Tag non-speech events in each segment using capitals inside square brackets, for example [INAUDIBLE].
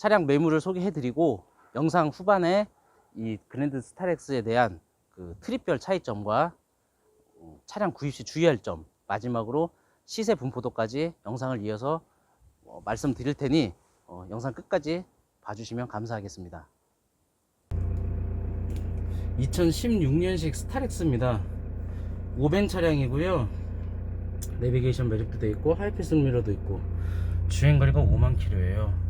차량 매물을 소개해 드리고 영상 후반에 이 그랜드 스타렉스에 대한 그 트립별 차이점과 어, 차량 구입 시 주의할 점 마지막으로 시세 분포도까지 영상을 이어서 어, 말씀드릴 테니 어, 영상 끝까지 봐주시면 감사하겠습니다. 2016년식 스타렉스입니다. 5벤 차량이고요. 내비게이션 매립도 되어 있고 하이패스 미러도 있고 주행 거리가 5만 킬로예요.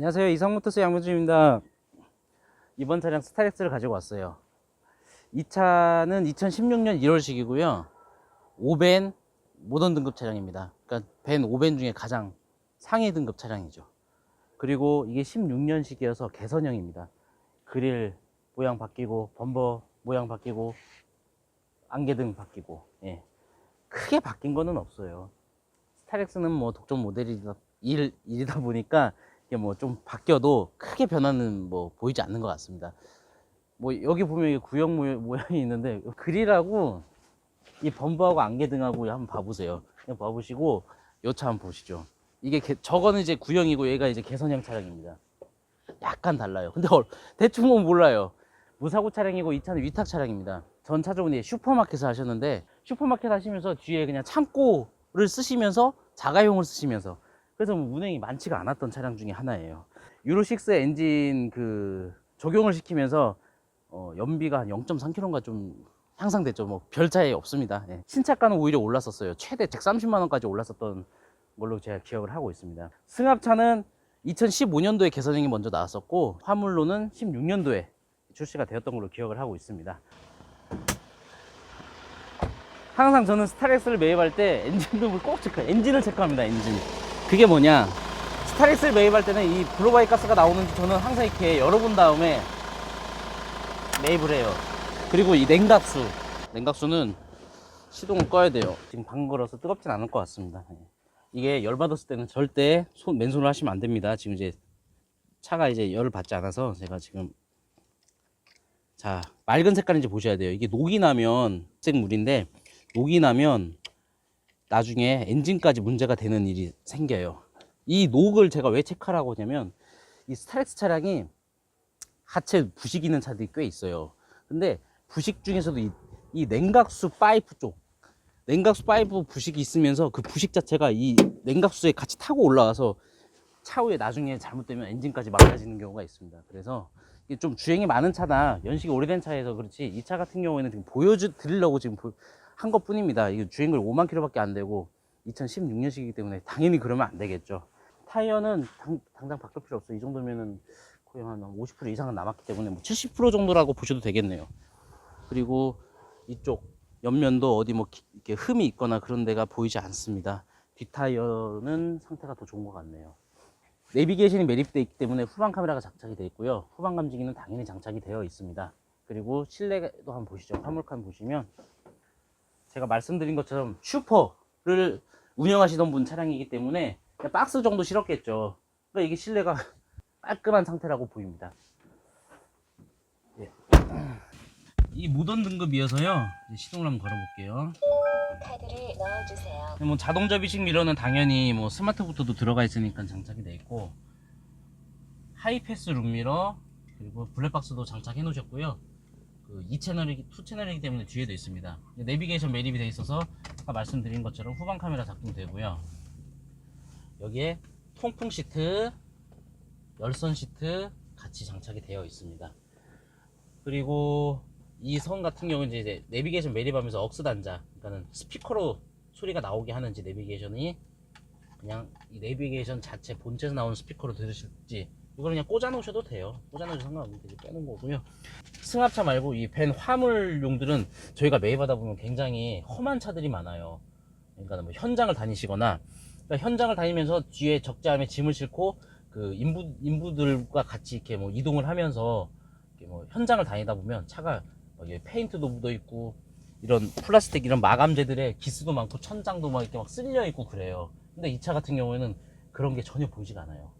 안녕하세요. 이성모터스 양문주입니다. 이번 차량 스타렉스를 가지고 왔어요. 이 차는 2016년 1월식이고요. 5벤 모던 등급 차량입니다. 그러니까 벤 5벤 중에 가장 상위 등급 차량이죠. 그리고 이게 16년식이어서 개선형입니다. 그릴 모양 바뀌고 범버 모양 바뀌고 안개등 바뀌고 예. 크게 바뀐 거는 없어요. 스타렉스는 뭐 독점 모델이다 일, 일이다 보니까 이게 뭐 좀 바뀌어도 크게 변화는 뭐 보이지 않는 것 같습니다. 뭐 여기 보면 구형 모양이 있는데 그릴하고 이 범버하고 안개등하고 한번 봐보세요. 그냥 봐보시고 요 차 한번 보시죠. 이게 개- 저거는 이제 구형이고 얘가 이제 개선형 차량입니다. 약간 달라요. 근데 얼- 대충 보면 몰라요. 무사고 차량이고 이 차는 위탁 차량입니다. 전 차종은 슈퍼마켓을 하셨는데 슈퍼마켓 하시면서 뒤에 그냥 창고를 쓰시면서 자가용을 쓰시면서 그래서 뭐 운행이 많지가 않았던 차량 중에 하나예요. 유로6 엔진 그 적용을 시키면서 어, 연비가 한 0.3km가 좀 향상됐죠. 뭐 별 차이 없습니다. 예. 신차가는 오히려 올랐었어요. 최대 130만 원까지 올랐었던 걸로 제가 기억을 하고 있습니다. 승합차는 2015년도에 개선형이 먼저 나왔었고 화물로는 16년도에 출시가 되었던 걸로 기억을 하고 있습니다. 항상 저는 스타렉스를 매입할 때 엔진룸을 꼭 체크, 엔진을 체크합니다. 엔진. 그게 뭐냐? 스타렉스를 매입할 때는 이 블로바이 가스가 나오는지 저는 항상 이렇게 열어본 다음에 매입을 해요. 그리고 이 냉각수, 냉각수는 시동을 꺼야 돼요. 지금 방금 걸어서 뜨겁진 않을 것 같습니다. 예. 이게 열 받았을 때는 절대 손 맨손으로 하시면 안 됩니다. 지금 이제 차가 이제 열을 받지 않아서 제가 지금 자 맑은 색깔인지 보셔야 돼요. 이게 녹이 나면 색물인데 녹이 나면 나중에 엔진까지 문제가 되는 일이 생겨요. 이 녹을 제가 왜 체크하라고 하냐면 이 스타렉스 차량이 하체 부식 있는 차들이 꽤 있어요. 근데 부식 중에서도 이, 이 냉각수 파이프 쪽 냉각수 파이프 부식이 있으면서 그 부식 자체가 이 냉각수에 같이 타고 올라와서 차후에 나중에 잘못되면 엔진까지 망가지는 경우가 있습니다. 그래서 이게 좀 주행이 많은 차나 연식이 오래된 차에서 그렇지 이 차 같은 경우에는 지금 보여주 드리려고 지금 보- 한 것뿐입니다. 이게 주행거리 5만 킬로밖에 안 되고 2016년식이기 때문에 당연히 그러면 안 되겠죠. 타이어는 당, 당장 바꿀 필요 없어. 이 정도면은 거의 한 50% 이상은 남았기 때문에 뭐 70% 정도라고 보셔도 되겠네요. 그리고 이쪽 옆면도 어디 뭐 기- 이렇게 흠이 있거나 그런 데가 보이지 않습니다. 뒷타이어는 상태가 더 좋은 것 같네요. 내비게이션이 매립되어 있기 때문에 후방 카메라가 장착이 되어 있고요. 후방 감지기는 당연히 장착이 되어 있습니다. 그리고 실내도 한번 보시죠. 화물칸 보시면 제가 말씀드린 것처럼 슈퍼를 운영하시던 분 차량이기 때문에 박스 정도 실었겠죠. 그러니까 이게 실내가 [LAUGHS] 깔끔한 상태라고 보입니다. 예. 이 모던 등급이어서요. 시동을 한번 걸어볼게요. 카드를 넣어주세요. 뭐 자동 접이식 미러는 당연히 뭐 스마트부터도 들어가 있으니까 장착이 돼 있고 하이패스 룸미러 그리고 블랙박스도 장착해 놓으셨고요. 그 2채널이 2채널이기 때문에 뒤에도 있습니다. 내비게이션 매립이 돼 있어서 아까 말씀드린 것처럼 후방 카메라 작동되고요. 여기에 통풍 시트, 열선 시트 같이 장착이 되어 있습니다. 그리고 이 선 같은 경우는 이제 내비게이션 매립하면서 억스 단자, 그러니까는 스피커로 소리가 나오게 하는지 내비게이션이 그냥 이 내비게이션 자체 본체에서 나오는 스피커로 들으실지 이걸 그냥 꽂아 놓으셔도 돼요. 꽂아 놓으셔도 상관없는데 빼놓은 거고요. 승합차 말고 이 벤 화물용들은 저희가 매입하다 보면 굉장히 험한 차들이 많아요. 그러니까 뭐 현장을 다니시거나 그러니까 현장을 다니면서 뒤에 적재함에 짐을 싣고 그 인부 인부들과 같이 이렇게 뭐 이동을 하면서 뭐 현장을 다니다 보면 차가 막 이게 페인트도 묻어 있고 이런 플라스틱 이런 마감재들에 기스도 많고 천장도 막 이렇게 막 쓸려 있고 그래요. 근데 이 차 같은 경우에는 그런 게 전혀 보이지가 않아요.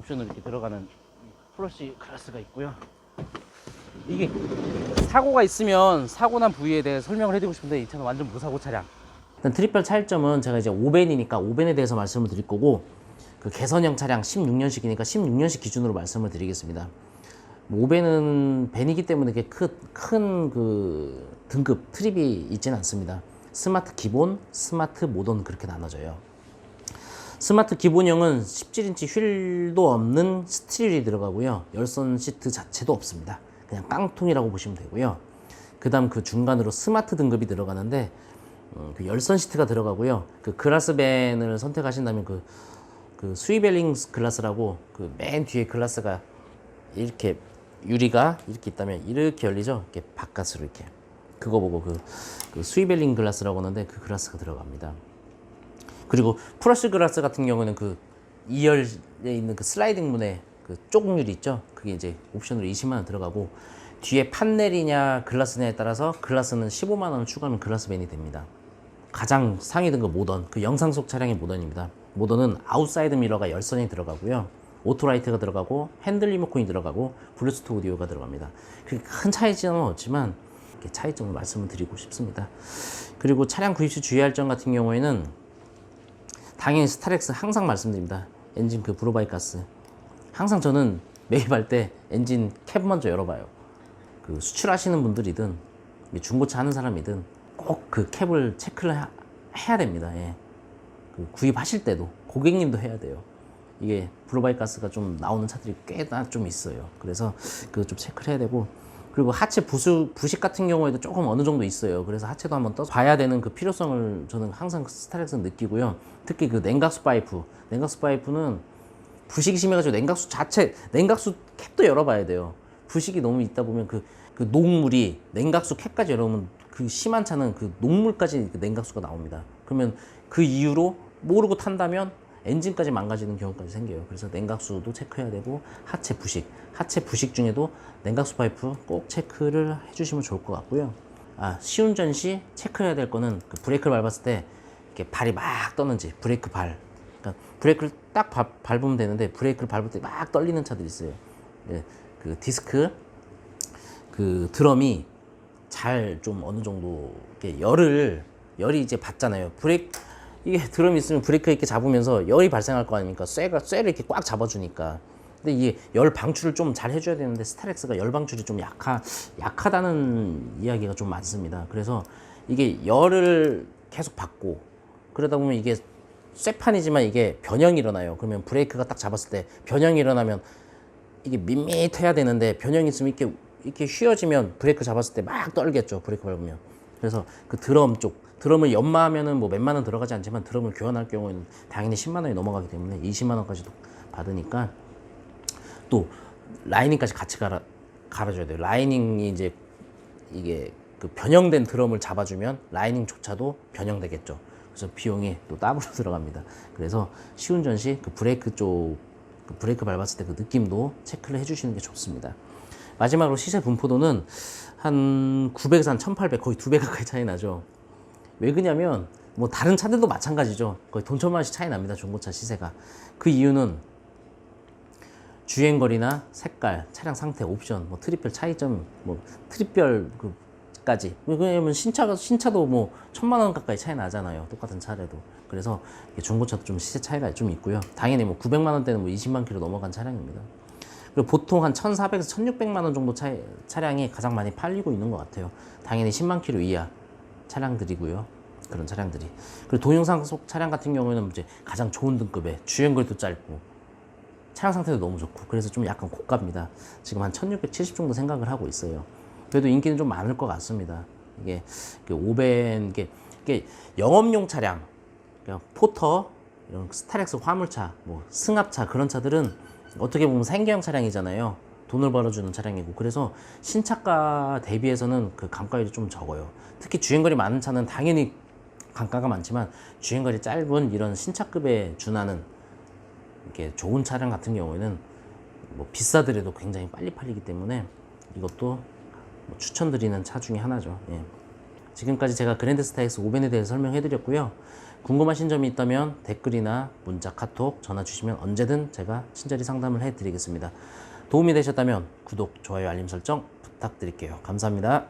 옵션으로 이렇게 들어가는 플러시 클래스가 있고요. 이게 사고가 있으면 사고 난 부위에 대해 설명을 해드리고 싶은데 이 차는 완전 무사고 차량. 일단 트립별 차이점은 제가 이제 5벤이니까 5벤에 대해서 말씀을 드릴 거고 그 개선형 차량 16년식이니까 16년식 기준으로 말씀을 드리겠습니다. 5벤은 벤이기 때문에 이렇게 큰 그 등급 트립이 있지는 않습니다. 스마트 기본, 스마트 모던 그렇게 나눠져요. 스마트 기본형은 17인치 휠도 없는 스틸이 들어가고요. 열선 시트 자체도 없습니다. 그냥 깡통이라고 보시면 되고요. 그 다음 그 중간으로 스마트 등급이 들어가는데 음, 그 열선 시트가 들어가고요. 그 글라스밴을 선택하신다면 그, 그 스위벨링 글라스라고 그 맨 뒤에 글라스가 이렇게 유리가 이렇게 있다면 이렇게 열리죠. 이렇게 바깥으로 이렇게 그거 보고 그, 그 스위벨링 글라스라고 하는데 그 글라스가 들어갑니다. 그리고 프러쉬 글라스 같은 경우는 그 2열에 있는 그 슬라이딩 문에 그 조금 유리 있죠. 그게 이제 옵션으로 20만 원 들어가고 뒤에 판넬이냐 글라스냐에 따라서 글라스는 15만 원 추가하면 글라스밴이 됩니다. 가장 상위 등급 모던 그 영상 속 차량의 모던입니다. 모던은 아웃사이드 미러가 열선이 들어가고요. 오토라이트가 들어가고 핸들 리모컨이 들어가고 블루투스 오디오가 들어갑니다. 큰 차이점은 없지만 차이점을 말씀을 드리고 싶습니다. 그리고 차량 구입 시 주의할 점 같은 경우에는 당연히 스타렉스 항상 말씀드립니다. 엔진 그 브로바이 가스. 항상 저는 매입할 때 엔진 캡 먼저 열어봐요. 그 수출하시는 분들이든 중고차 하는 사람이든 꼭 그 캡을 체크를 하- 해야 됩니다. 예. 그 구입하실 때도 고객님도 해야 돼요. 이게 브로바이 가스가 좀 나오는 차들이 꽤나 좀 있어요. 그래서 그거 좀 체크를 해야 되고 그리고 하체 부수, 부식 같은 경우에도 조금 어느 정도 있어요. 그래서 하체도 한번 떠서 봐야 되는 그 필요성을 저는 항상 스타렉스는 느끼고요. 특히 그 냉각수 파이프, 냉각수 파이프는 부식이 심해가지고 냉각수 자체, 냉각수 캡도 열어봐야 돼요. 부식이 너무 있다 보면 그, 그 녹물이 냉각수 캡까지 열어보면 그 심한 차는 그 녹물까지 그 냉각수가 나옵니다. 그러면 그 이유로 모르고 탄다면 엔진까지 망가지는 경우까지 생겨요. 그래서 냉각수도 체크해야 되고 하체 부식, 하체 부식 중에도 냉각수 파이프 꼭 체크를 해주시면 좋을 것 같고요. 아 시운전 시 체크해야 될 거는 그 브레이크를 밟았을 때 이렇게 발이 막 떠는지 브레이크 발, 그러니까 브레이크를 딱 밟, 밟으면 되는데 브레이크를 밟을 때 막 떨리는 차들이 있어요. 예, 그 디스크 그 드럼이 잘 좀 어느 정도 이렇게 열을 열이 이제 받잖아요. 브레이크 이게 드럼이 있으면 브레이크 이렇게 잡으면서 열이 발생할 거 아닙니까? 쇠가 쇠를 이렇게 꽉 잡아주니까. 근데 이게 열 방출을 좀 잘 해줘야 되는데 스타렉스가 열 방출이 좀 약하 약하다는 이야기가 좀 많습니다. 그래서 이게 열을 계속 받고 그러다 보면 이게 쇠판이지만 이게 변형이 일어나요. 그러면 브레이크가 딱 잡았을 때 변형이 일어나면 이게 밋밋해야 되는데 변형이 있으면 이렇게 이렇게 휘어지면 브레이크 잡았을 때 막 떨겠죠. 브레이크 밟으면. 그래서 그 드럼 쪽 드럼을 연마하면은 뭐 몇만 원 들어가지 않지만 드럼을 교환할 경우에는 당연히 10만 원이 넘어가기 때문에 20만 원까지도 받으니까 또 라이닝까지 같이 갈아 갈아줘야 돼요. 라이닝이 이제 이게 그 변형된 드럼을 잡아주면 라이닝조차도 변형되겠죠. 그래서 비용이 또 따로 [LAUGHS] 들어갑니다. 그래서 시운 전 시 그 브레이크 쪽 그 브레이크 밟았을 때 그 느낌도 체크를 해주시는 게 좋습니다. 마지막으로 시세 분포도는 한 900에서 한 1800 거의 두 배 가까이 차이 나죠. 왜 그러냐면 뭐 다른 차들도 마찬가지죠. 거의 돈 천만 원씩 차이 납니다. 중고차 시세가. 그 이유는 주행거리나 색깔, 차량 상태, 옵션, 뭐 트립별 차이점, 뭐 트립별 그까지. 왜냐면 신차가 신차도 뭐 천만 원 가까이 차이 나잖아요. 똑같은 차래도. 그래서 중고차도 좀 시세 차이가 좀 있고요. 당연히 뭐 900만 원대는 뭐 20만 킬로 넘어간 차량입니다. 그리고 보통 한 1,400에서 1,600만 원 정도 차, 차량이 가장 많이 팔리고 있는 것 같아요. 당연히 10만 킬로 이하 차량들이고요. 그런 차량들이. 그리고 동영상 속 차량 같은 경우에는 이제 가장 좋은 등급에 주행거리도 짧고 차량 상태도 너무 좋고 그래서 좀 약간 고가입니다. 지금 한 1670 정도 생각을 하고 있어요. 그래도 인기는 좀 많을 것 같습니다. 이게 그 오벤 이게, 이게 영업용 차량, 포터, 이런 스타렉스 화물차, 뭐 승합차 그런 차들은 어떻게 보면 생계형 차량이잖아요. 돈을 벌어주는 차량이고 그래서 신차가 대비해서는 그 감가율이 좀 적어요. 특히 주행거리 많은 차는 당연히 감가가 많지만 주행거리 짧은 이런 신차급에 준하는 이렇게 좋은 차량 같은 경우에는 뭐 비싸더라도 굉장히 빨리 팔리기 때문에 이것도 뭐 추천드리는 차 중에 하나죠. 예. 지금까지 제가 그랜드 스타엑스 오벤에 대해서 설명해 드렸고요. 궁금하신 점이 있다면 댓글이나 문자, 카톡, 전화 주시면 언제든 제가 친절히 상담을 해 드리겠습니다. 도움이 되셨다면 구독, 좋아요, 알림 설정 부탁드릴게요. 감사합니다.